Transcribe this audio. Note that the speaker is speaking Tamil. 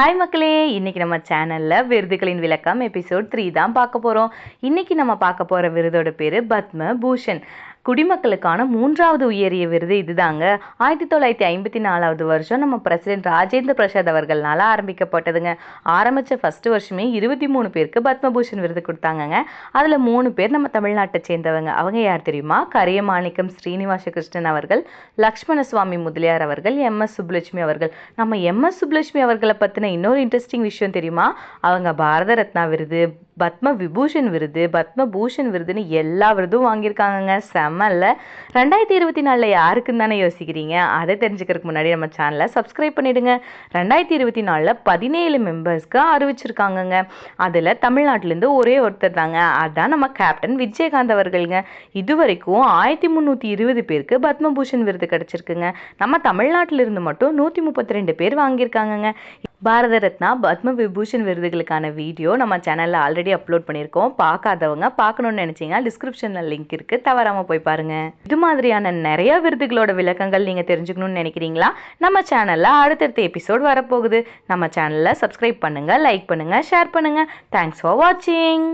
ஹாய் மக்களே இன்னைக்கு நம்ம சேனலில் விருதுகளின் விளக்கம் எபிசோட் த்ரீ தான் பார்க்க போகிறோம் இன்னைக்கு நம்ம பார்க்க போகிற விருதோட பேர் பத்ம பூஷன். குடிமக்களுக்கான மூன்றாவது உயரிய விருது இதுதாங்க. ஆயிரத்தி தொள்ளாயிரத்தி ஐம்பத்தி நாலாவது வருஷம் நம்ம பிரசிடென்ட் ராஜேந்திர பிரசாத் அவர்களால் ஆரம்பிக்கப்பட்டதுங்க. ஆரம்பித்த ஃபர்ஸ்ட் வருஷமே இருபத்தி மூணு பேருக்கு பத்மபூஷன் விருது கொடுத்தாங்கங்க. அதில் மூணு பேர் நம்ம தமிழ்நாட்டை சேர்ந்தவங்க. அவங்க யார் தெரியுமா? கரியமாணிக்கம் ஸ்ரீனிவாச கிருஷ்ணன் அவர்கள் லக்ஷ்மண சுவாமி முதலியார் அவர்கள் எம் எஸ் சுப்புலட்சுமி அவர்கள். நம்ம எம் எஸ் சுப்புலட்சுமி அவர்களை பற்றின இன்னொரு இன்ட்ரெஸ்டிங் விஷயம் தெரியுமா? அவங்க பாரத ரத்னா விருது பத்ம விபூஷன் விருது பத்ம பூஷன் விருதுன்னு எல்லா விருதும் வாங்கியிருக்காங்கங்க. செம்மல்ல ரெண்டாயிரத்தி இருபத்தி நாலில் யாருக்குன்னு தானே யோசிக்கிறீங்க? அதை தெரிஞ்சுக்கிறதுக்கு முன்னாடி நம்ம சேனலை சப்ஸ்கிரைப் பண்ணிடுங்க. ரெண்டாயிரத்தி இருபத்தி நாலில் பதினேழு மெம்பர்ஸ்க்கு அறிவிச்சிருக்காங்கங்க. அதில் தமிழ்நாட்டிலேருந்து ஒரே ஒருத்தர் தாங்க. அதான் நம்ம கேப்டன் விஜயகாந்த் அவர்களுங்க. இது வரைக்கும் ஆயிரத்தி முந்நூற்றி இருபது பேருக்கு பத்மபூஷன் விருது கிடச்சிருக்குங்க. நம்ம தமிழ்நாட்டிலிருந்து மட்டும் நூற்றி முப்பத்தி ரெண்டு பேர் வாங்கியிருக்காங்கங்க. பாரத ரத்னா பத்ம விபூஷன் விருதுகளுக்கான வீடியோ நம்ம சேனலில் ஆல்ரெடி அப்லோட் பண்ணியிருக்கோம். பார்க்காதவங்க பார்க்கணும்னு நினச்சிங்கன்னா டிஸ்கிரிப்ஷனில் லிங்க் இருக்குது தவறாமல் போய் பாருங்கள் இது மாதிரியான நிறைய விருதுகளோட விளக்கங்கள் நீங்கள் தெரிஞ்சுக்கணும்னு நினைக்கிறீங்களா? நம்ம சேனலில் அடுத்தடுத்த எபிசோட் வரப்போகுது. நம்ம சேனலில் சப்ஸ்கிரைப் பண்ணுங்கள் லைக் பண்ணுங்கள் ஷேர் பண்ணுங்கள் தேங்க்ஸ் ஃபார் வாட்சிங்